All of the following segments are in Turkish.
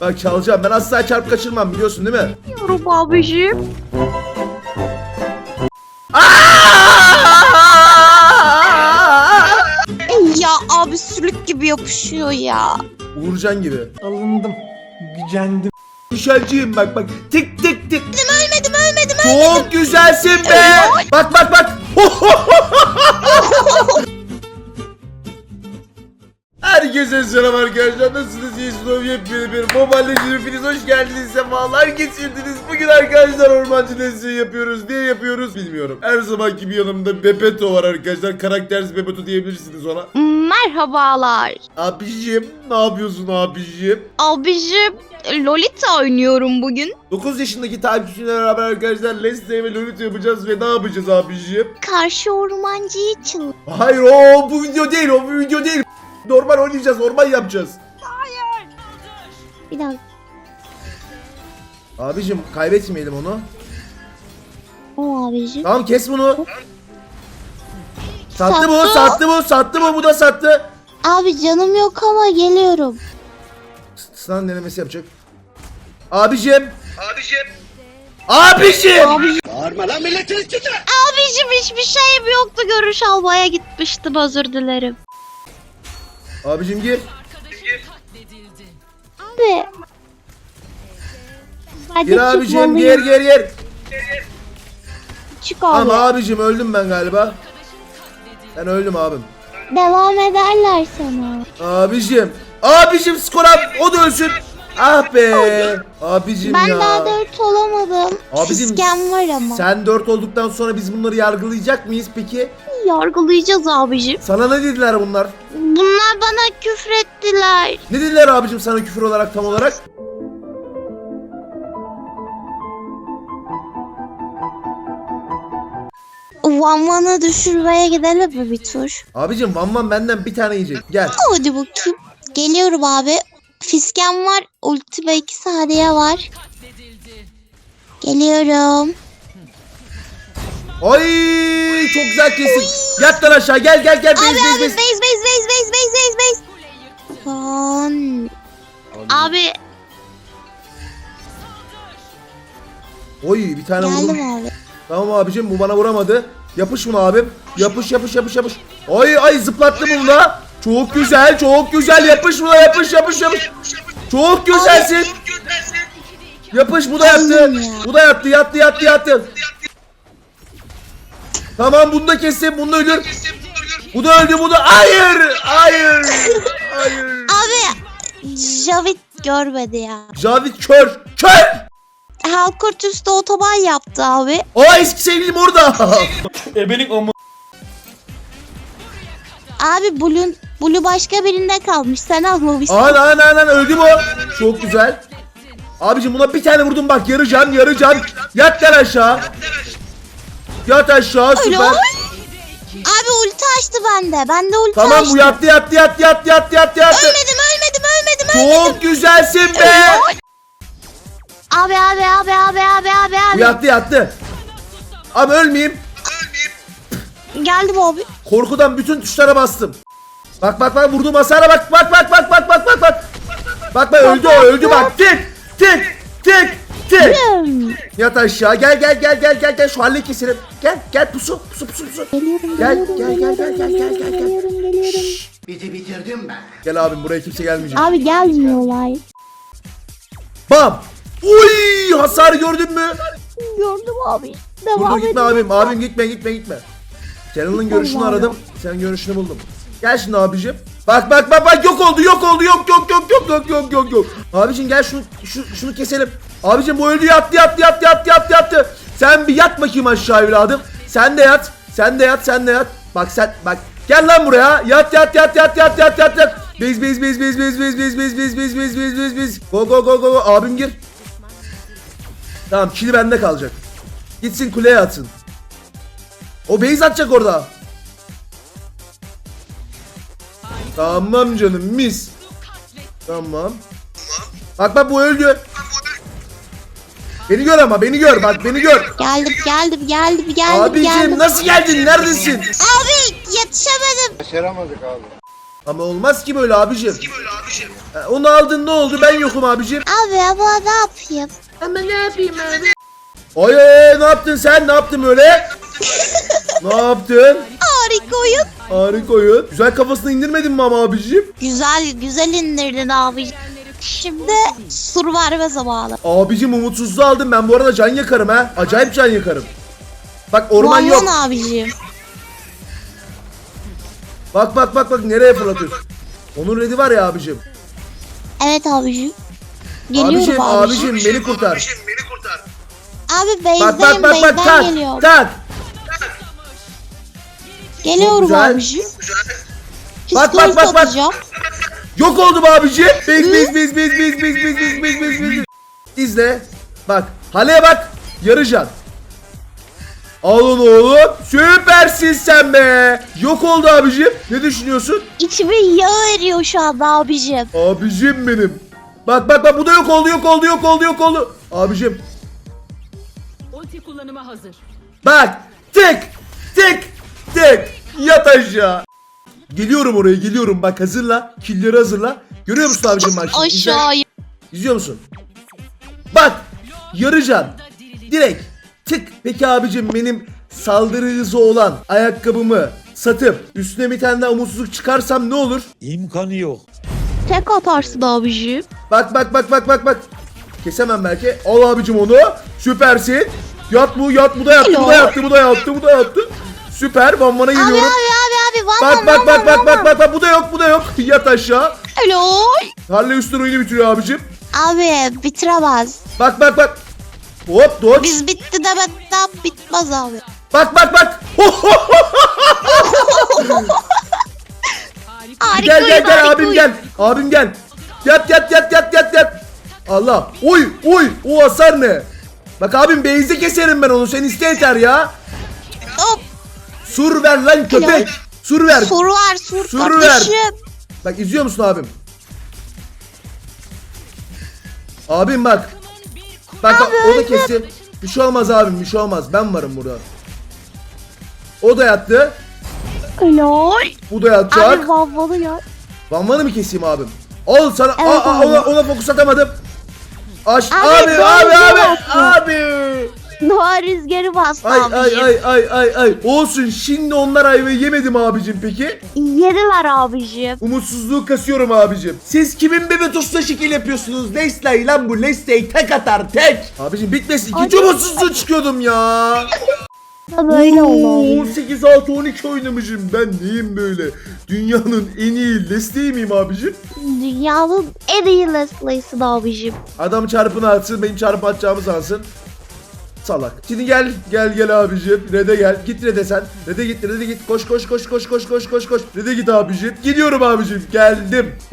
Bak çalacağım. Ben asla çarp kaçırmam biliyorsun değil mi? Yorum abicim. Ya abi sülük gibi yapışıyor ya. Uğurcan gibi. Alındım. Gücendim. Düşelciyim bak bak. Tik tik tik. Ölmedim ölmedim Çok güzelsin be. Bak bak bak. Herkese selam arkadaşlar. Nasılsınız? İyisiniz? Yepyeni bir Mobile Legends hepiniz hoş geldiniz. Sefalar geçirdiniz. Bugün arkadaşlar ormancı desteği yapıyoruz. Niye yapıyoruz bilmiyorum. Her zaman gibi yanımda Bebeto var arkadaşlar. Karaktersiz Bebeto diyebilirsiniz ona. Merhabalar. Abiciğim ne yapıyorsun abiciğim? Abicim Lolita oynuyorum bugün. 9 yaşındaki takipçilerle beraber arkadaşlar Let's Play ve Lolita yapacağız ve ne yapacağız abiciğim? Karşı ormancıyı çıl. Hayır o bu video değil o bu video değil. Normal oynayacağız normal yapacağız. Bir dakika. Abicim kaybetmeyelim onu. O abicim. Tamam kes bunu. Sattı Sattı. bu sattı bu sattı bu bu da sattı. Abi canım yok ama geliyorum. Sınav denemesi yapacak. Abicim. Abicim. Abicim. Abicim hiçbir şeyim yoktu. Görüş almaya gitmiştim özür dilerim. Abicim gir. Abi. Hadi Gir abicim gir gir gir. Çık abi. Ama abicim öldüm ben galiba. Ben öldüm abim. Devam ederler sana. Abicim. Abicim skor at. O da ölsün. Ah be. Abicim Ben ya. daha dört olamadım. Abicim, Fiskem var ama. Sen 4 olduktan sonra biz bunları yargılayacak mıyız peki? Yargılayacağız abicim. Sana ne dediler bunlar? Bunlar bana küfrettiler. Ne dediler abicim sana küfür olarak tam olarak? Van düşürmeye gidelim mi bir tur? Abicim Van Van benden bir tane yiyecek. Gel. Hadi bakayım. Geliyorum abi. Fiskem var. Ultime 2 saniye var. Geliyorum. Ay çok güzel kesin. Yat lan aşağı gel gel gel. Bez Abi bez abi bez. base Van. Abi Oy bir tane vurdum. geldim abi. Tamam abicim bu bana vuramadı. Yapış bunu abim. Yapış yapış yapış yapış. Ay ay zıplattı bunu da. Çok güzel çok güzel yapış buna yapış yapış yapış. Çok güzelsin. Yapış bu da yattı. Allah'ım ya. Bu da yattı yattı yattı yattı. Tamam bunu da kestim bunu da öldür. Bu da öldü bu da. Hayır hayır hayır. Javit görmedi ya. Cavit kör kör. Halkurt üstü otoban yaptı abi. Aa eski sevgilim orada. Ebenin amı. Abi Blue, Blue başka birinde kalmış. Sen almamışsın. Ana ana ana öldü bu. Çok güzel. Abicim buna bir tane vurdum bak yarı can yarı can. Yat lan aşağı. Yat aşağı süper. Abi ulti açtı bende. Bende ulti Tamam açtı. bu yattı yattı yattı yattı yattı yattı yattı. Çok güzelsin be. Abi abi abi abi abi abi Bu abi. yattı yattı. Ama ölmeyeyim. Geldim abi. Korkudan bütün tuşlara bastım. Bak bak bak vurduğum hasara bak bak bak bak bak bak bak bak. Bak bak öldü o öldü bak tık tık tık tık. Yat aşağı gel gel gel gel gel gel şu halleyi keselim. Gel gel pusu pusu pusu pusu. Geliyorum Gel, geliyorum gel, gel, gel, gel, gel, gel, gel. geliyorum geliyorum. Bizi bitirdim ben. Gel abim buraya kimse gelmeyecek. Abi gelmiyorlar. Bam. Uy hasar gördün mü? Gördüm abi. Devam dur gitme abim. Abim gitme gitme gitme. Channel'ın görüşünü abi. aradım. Senin görüşünü buldum. Gel şimdi abicim. Bak bak bak bak yok oldu yok oldu yok yok yok yok yok yok yok yok. Abicim gel şunu şu, şunu keselim. Abicim bu öldü yattı yattı yattı yattı yattı yattı. Sen bir yat bakayım aşağı evladım. Sen de yat. Sen de yat sen de yat. Bak sen bak. Gel lan buraya. Yat yat yat yat yat yat yat yat. Bez bez bez bez bez bez bez bez bez bez bez bez bez. Go go go go go. Abim gir. Tamam kili bende kalacak. Gitsin kuleye atsın. O base atacak orada. Tamam canım mis. Tamam. Bak bak bu öldü. Beni gör ama beni gör bak beni gör. Geldim geldim geldim geldim Abicim geldim. nasıl geldin neredesin? Abi yetişemedim. Ama olmaz ki böyle abicim. E, Onu aldın ne oldu? Ben yokum abicim. Abi ama ne yapayım? Ama ne yapayım abi? Ay ay, ne yaptın sen? Ne yaptın öyle? ne yaptın? Harika oyun. Harika oyun. Güzel kafasını indirmedin mi ama abicim? Güzel güzel indirdin abi. Şimdi sur verme zamanı. Abicim umutsuzluğu aldım ben bu arada can yakarım ha. Acayip can yakarım. Bak orman yok. Vallahi abicim. Bak bak bak bak nereye fırlatıyorsun? Onun redi var ya abicim. Evet abicim. Geliyorum abicim, abicim. abicim beni kurtar. Abi Bak bak bak bak base'den tak geliyorum. tak. Geliyorum abicim. Bak, bak, bak, bak. Yok oldu mu abicim? Biz biz biz biz biz biz biz biz biz biz biz. İzle. Bak. Haleye bak. Yarı can. Alın oğlum. Süpersin sen be. Yok oldu abicim. Ne düşünüyorsun? İçime yağ eriyor şu anda abicim. Abicim benim. Bak bak bak bu da yok oldu yok oldu yok oldu yok oldu. Abicim Ulti kullanıma hazır. bak. Tık tık tık. Yat aşağı. Geliyorum oraya geliyorum bak hazırla. Killeri hazırla. Görüyor musun abicim bak şimdi? İzle. Aşağıya. İzliyor musun? Bak yarıcan direkt tık. Peki abicim benim saldırı hızı olan ayakkabımı satıp üstüne bir tane daha umutsuzluk çıkarsam ne olur? İmkanı yok. Tek atarsın abicim. Bak bak bak bak bak bak. Kesemem belki. Al abicim onu. Süpersin. Yat bu yat bu da yattı bu da yattı bu da yattı bu da yattı. Süper Van Van'a Abi geliyorum. abi abi abi. Van Bak bak bak bak bak bak bak bu da yok bu da yok. Yat aşağı. Hello. Harley üstüne oyunu bitiriyor abicim. Abi bitiremez. Bak bak bak. Hop dodge. Biz bitti demeden bitmez abi. Bak bak bak. Harika gel gel gel abim gel. Abim gel. Yat yat yat yat yat yat. Allah. Oy oy. O hasar ne? Bak abim beyzi keserim ben onu. Sen iste yeter ya. Hop. Sur ver lan köpek. Sur ver. Sur var sur, Sur ver. kardeşim. Bak izliyor musun abim? Abim bak. Bak bak o da kesti. Bir şey olmaz abim bir şey olmaz. Ben varım burada. O da yattı. Hello. Bu da yatacak. Abi Van Van'ı ya. Van Van'ı mı keseyim abim? Al sana. Evet aa, aa, ona, ona fokus atamadım. Aç Abi, abi abi abi abi. Doğa rüzgarı bastı Ay abicim. ay ay ay ay ay. Olsun şimdi onlar ayvayı yemedim abicim peki. Yediler abicim. Umutsuzluğu kasıyorum abicim. Siz kimin bebetosuna şekil yapıyorsunuz? Lesley lan bu Lesley tek atar tek. Abicim bitmesin. İkinci Abi. umutsuzluğu çıkıyordum ya. Böyle oldu Oo, abicim. 18 6 12 oynamışım. Ben neyim böyle? Dünyanın en iyi Lesley miyim abicim? Dünyanın en iyi Leslie'sin abicim. Adam çarpını atsın benim çarpı atacağımı sansın. Salak. Şimdi gel gel gel abicim. Red'e gel. Git Red'e sen. Red'e git Red'e git. Koş koş koş koş koş koş koş koş. Red'e git abicim. Gidiyorum abicim. Geldim.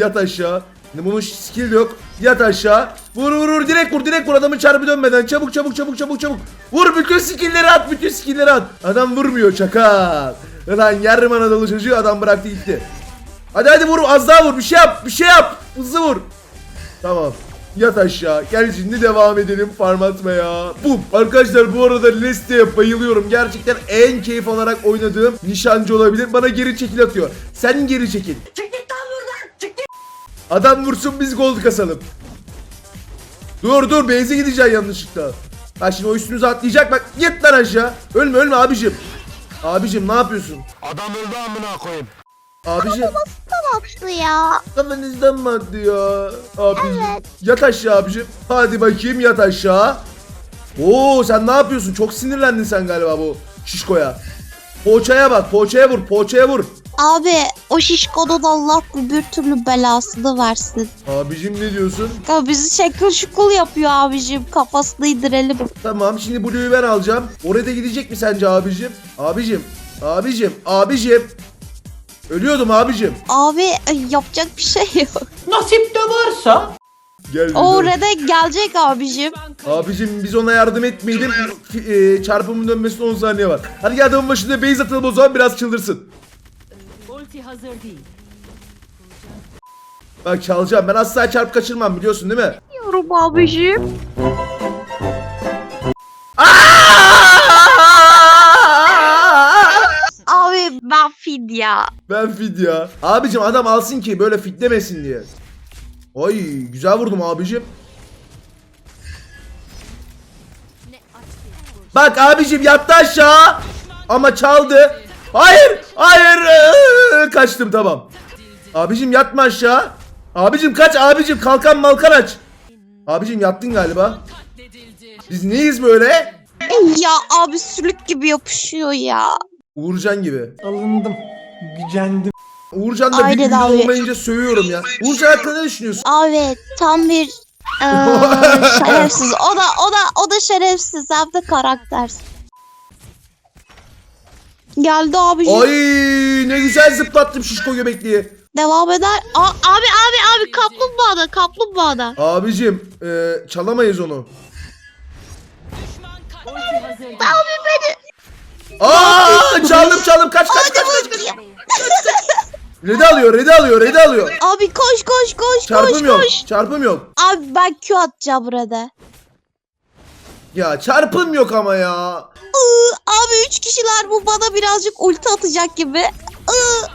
Yat aşağı. Bunun skill yok. Yat aşağı. Vur vur vur direkt vur direkt vur adamın çarpı dönmeden. Çabuk çabuk çabuk çabuk çabuk. Vur bütün skill'leri at bütün skill'leri at. Adam vurmuyor çakal. Lan yarım Anadolu çocuğu adam bıraktı gitti. Hadi hadi vur az daha vur bir şey yap bir şey yap. Hızlı vur. Tamam. Yat aşağı. Gel şimdi devam edelim farm atmaya. Bum. Arkadaşlar bu arada Leste'ye bayılıyorum. Gerçekten en keyif alarak oynadığım nişancı olabilir. Bana geri çekil atıyor. Sen geri çekil. Adam vursun biz gold kasalım. Dur dur base'e gideceksin yanlışlıkla. Bak şimdi o üstünüze atlayacak bak. Git lan aşağı. Ölme ölme abicim. Abicim ne yapıyorsun? Adam öldü amına koyayım. Abicim. Tatlı ya. Kafanızdan mı attı ya? Abicim. Evet. Yat aşağı abicim. Hadi bakayım yat aşağı. Oo sen ne yapıyorsun? Çok sinirlendin sen galiba bu şişkoya. Poğaçaya bak. Poğaçaya vur. Poğaçaya vur. Abi o şişkonun Allah bir türlü belasını versin. Abicim ne diyorsun? Ya bizi şekil şukul yapıyor abicim. Kafasını indirelim. Tamam şimdi Blue'yu ben alacağım. Oraya da gidecek mi sence abicim? Abicim. Abicim. Abicim. Ölüyordum abicim. Abi yapacak bir şey yok. Nasip de varsa. Gel. O rede gelecek abicim. Abicim biz ona yardım etmeyelim. F- e, çarpımın dönmesine 10 saniye var. Hadi gel adamın başında base atalım o zaman biraz çıldırsın. Ulti hazır değil. Bak çalacağım. Ben asla çarp kaçırmam biliyorsun değil mi? Yorum abicim. Ben fit ya. Abicim adam alsın ki böyle fitlemesin diye. Ay güzel vurdum abicim. Bak abicim yattı aşağı. Ama çaldı. Hayır. Hayır. Kaçtım tamam. Abicim yatma aşağı. Abicim kaç abicim kalkan malkan aç. Abicim yattın galiba. Biz neyiz böyle? Ya abi sülük gibi yapışıyor ya. Uğurcan gibi. Alındım. Gücendim. Uğurcan da bir Aynen ünlü abi. olmayınca sövüyorum ya. Uğurcan hakkında ne düşünüyorsun? Abi tam bir eee, şerefsiz. O da o da o da şerefsiz hem de karaktersiz. Geldi abi. Ay ne güzel zıplattım şişko göbekliği. Devam eder. A- abi abi abi kaplumbağada kaplumbağada. Abicim e, çalamayız onu. Abi beni. Aa çaldım çaldım kaç kaç kaç kaç. kaç. Redi alıyor redi alıyor redi alıyor. Abi koş koş koş Çarpım koş yok koş. çarpım yok. Abi ben Q atacağım burada. Ya çarpım yok ama ya. Iı, abi üç kişiler bu bana birazcık ulti atacak gibi. Iı.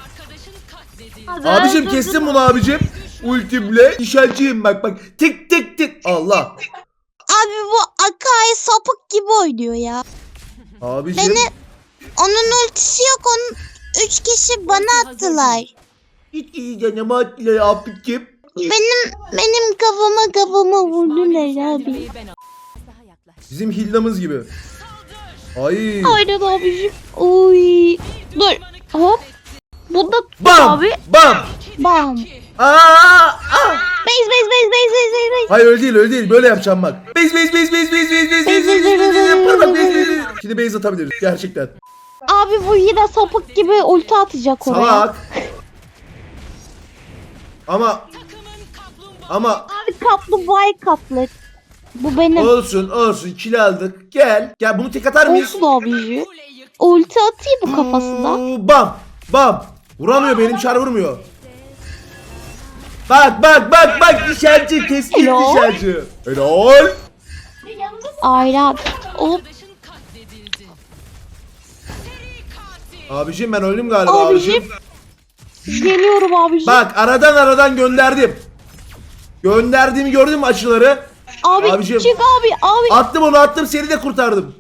Abi, Abicim kestim bunu abicim. Ultimle nişancıyım bak bak. Tık tık tık. Allah. Abi bu Akai sapık gibi oynuyor ya. Abicim. Beni onun ultisi yok onun üç kişi bana attılar. Hiç iyi canıma attılar abicim. Benim benim kafama kafama vurdular abi. Bizim hillamız gibi. Ay. Aynen abicim. Uy. Dur. Hop. Bunda Bam. abi. Bam. Bam. Aa, aa. Base base base base base base. Hayır öyle değil öyle değil böyle yapacağım bak. Base base base base base base base base base base base base base base. Şimdi base atabiliriz gerçekten. Abi bu yine sapık gibi ulti atacak oraya. Salak. Ama ama Abi kaplumbağayı kaplı. Bu benim. olsun olsun kill aldık. Gel. Gel bunu tek atar mıyız? Olsun abicim. Ulti atayım mı kafasına? Bam. Bam. Vuramıyor benim çar vurmuyor. Bak bak bak bak nişancı keskin Helal. nişancı. Helal. Aynen. Hop. Abicim ben öldüm galiba abicim. Abicim. Geliyorum abicim. Bak aradan aradan gönderdim. Gönderdiğimi gördün mü açıları? abi abicim. çık abi. Abi Attım onu attım seni de kurtardım.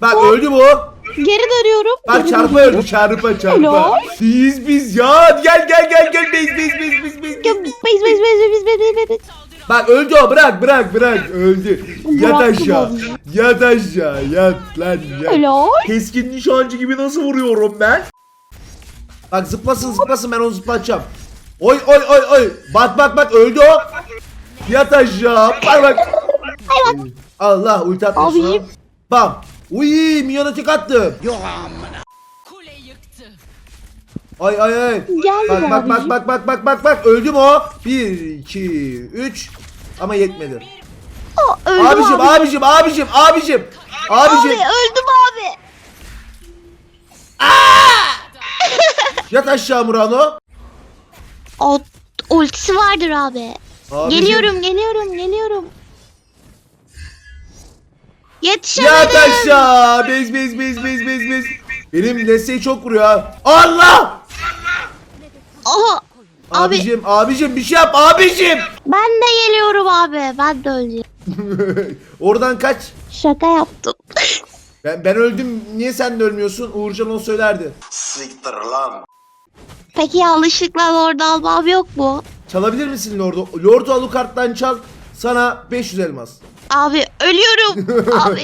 Bak öldü bu. geri dönüyorum. Bak Geri çarpa dönüyorum. öldü çarpa çarpa. Biz biz ya gel gel gel gel biz biz biz biz biz. Base base base base base base base. Bak öldü o bırak bırak bırak öldü. Yat aşağı. Yat aşağı yat lan yat. Keskin nişancı gibi nasıl vuruyorum ben? Bak zıplasın zıplasın ben onu zıplatacağım. Oy oy oy oy. Bak bak bak öldü o. Yat aşağı. Bak bak. Allah ulti. Abicim. Bam. Uy milyona tek attım. Kule yıktı. Ay ay ay. Geldi Bak bak bak bak bak bak bak bak öldü mü o? 1 2 3 ama yetmedi. Aa, öldüm Abicim abi. abicim abicim abicim. Abicim Abi öldüm abi. yat aşağı Murano. O ultisi vardır abi. Abicim, Geliyorum geliyorum geliyorum. Yat Yetişemedim. aşağı. Bez bez bez bez bez bez. Benim Leslie'yi çok vuruyor ha. Allah! Abi Abicim abicim bir şey yap abicim. ben de geliyorum abi. Ben de öleceğim. Oradan kaç. Şaka yaptım. Ben, ben öldüm. Niye sen de ölmüyorsun? Uğurcan o söylerdi. Siktir lan. Peki yanlışlıkla Lord almam yok mu? Çalabilir misin Lord'u? Lord'u Alucard'dan çal. Sana 500 elmas. Abi ölüyorum. abi.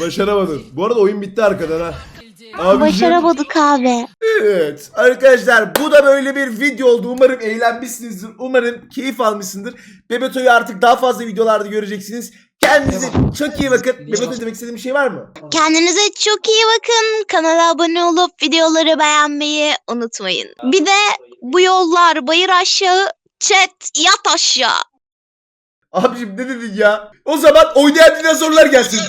Başaramadın. Bu arada oyun bitti arkadan ha. Abicim. Başaramadık abi. Evet arkadaşlar bu da böyle bir video oldu. Umarım eğlenmişsinizdir. Umarım keyif almışsındır. Bebeto'yu artık daha fazla videolarda göreceksiniz. Kendinize çok iyi bakın. Bebeto demek istediğim bir şey var mı? Kendinize çok iyi bakın. Kanala abone olup videoları beğenmeyi unutmayın. Bir de bu yollar bayır aşağı, chat yat aşağı. Abicim ne dedin ya? O zaman oynayan dinozorlar gelsin.